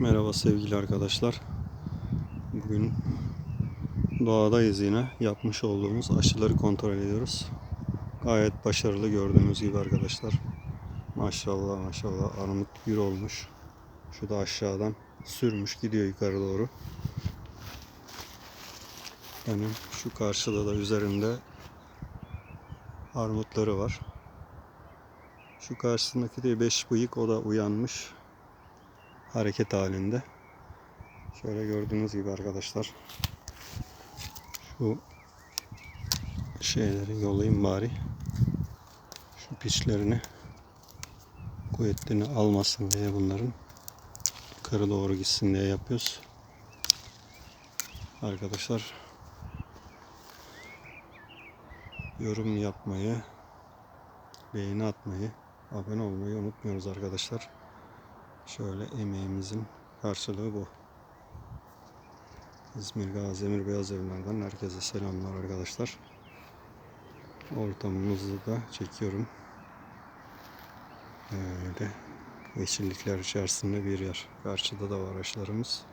Merhaba sevgili arkadaşlar. Bugün doğadayız yine. Yapmış olduğumuz aşıları kontrol ediyoruz. Gayet başarılı gördüğünüz gibi arkadaşlar. Maşallah maşallah armut bir olmuş. Şu da aşağıdan sürmüş gidiyor yukarı doğru. Benim şu karşıda da üzerinde armutları var. Şu karşısındaki de beş bıyık o da uyanmış hareket halinde. Şöyle gördüğünüz gibi arkadaşlar. Şu şeyleri yolayım bari. Şu piçlerini kuvvetlerini almasın diye bunların yukarı doğru gitsin diye yapıyoruz. Arkadaşlar yorum yapmayı, beğeni atmayı, abone olmayı unutmuyoruz arkadaşlar. Şöyle emeğimizin karşılığı bu. İzmir Gaziemir Beyaz Evler'den herkese selamlar arkadaşlar. Ortamımızı da çekiyorum. Öyle yeşillikler içerisinde bir yer. Karşıda da var ağaçlarımız.